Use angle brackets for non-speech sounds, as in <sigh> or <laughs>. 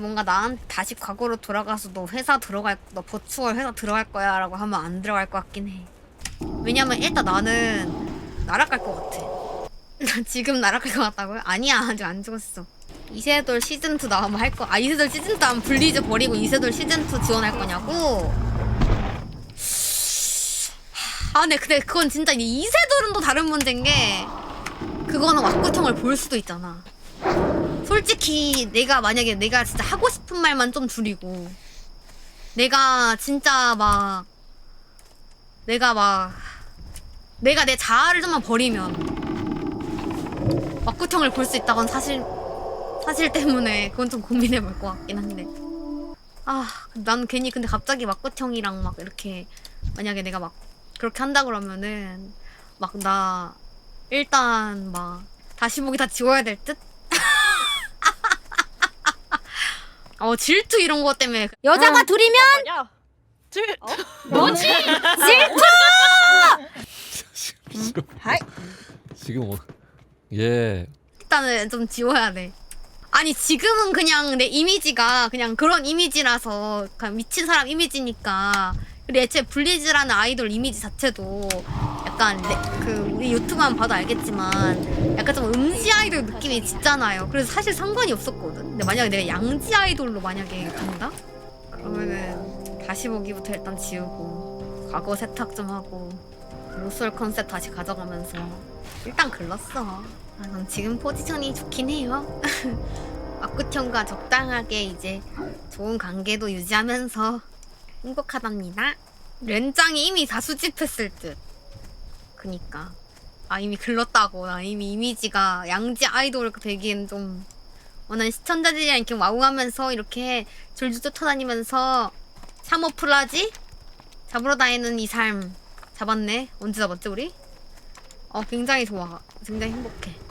뭔가 나한테 다시 과거로 돌아가서 너 회사 들어갈 너 버추얼 회사 들어갈 거야 라고 하면 안 들어갈 것 같긴 해. 왜냐면 일단 나는 날아갈 것 같아. <laughs> 지금 날아갈 것 같다고요? 아니야 아직 안 죽었어. 이세돌 시즌 2 나오면 할 거. 아 이세돌 시즌 2 하면 블리즈 버리고 이세돌 시즌 2 지원할 거냐고? <sighs> 아 근데 근데 그건 진짜 이세돌은 또 다른 문제인 게 그거는 왁구통을 볼 수도 있잖아. 솔직히 내가 만약에 내가 진짜 하고 싶은 말만 좀 줄이고 내가 진짜 막 내가 막 내가 내 자아를 좀만 버리면 막구청을 볼 수 있다건 사실 사실 때문에 그건 좀 고민해 볼 것 같긴 한데 아난 괜히 근데 갑자기 막구청이랑 막 이렇게 만약에 내가 막 그렇게 한다 그러면은 막 나 일단 막 다시 보기 다 지워야 될 듯? 어 질투 이런 거 때문에 여자가 둘이면 뭐냐? 질 뭐지? <laughs> 지금 하이. 지금 뭐, 예 일단은 좀 지워야 돼. 아니 지금은 그냥 내 이미지가 그냥 그런 이미지라서 그냥 미친 사람 이미지니까 그리고 애초에 블리즈라는 아이돌 이미지 자체도 약간 내, 그 우리 유튜브만 봐도 알겠지만 약간 좀 음지 아이돌 느낌이 있잖아요. 그래서 사실 상관이 없었거든. 근데 만약에 내가 양지 아이돌로 만약에 간다? 그러면은 다시 보기부터 일단 지우고 과거 세탁 좀 하고 로스월 컨셉 다시 가져가면서 일단 글렀어. 아, 난 지금 포지션이 좋긴 해요. <laughs> 막구형과 적당하게 이제 좋은 관계도 유지하면서 행복하답니다. 렌장이 이미 다 수집했을 듯. 그니까. 아, 이미 글렀다고. 나 이미 이미지가 양지 아이돌 되기엔 좀. 어, 난 시청자들이랑 이렇게 와우하면서 이렇게 줄줄 쫓아다니면서 샤머 플라지? 잡으러 다니는 이 삶. 잡았네. 언제 잡았지, 우리? 어, 굉장히 좋아. 굉장히 행복해.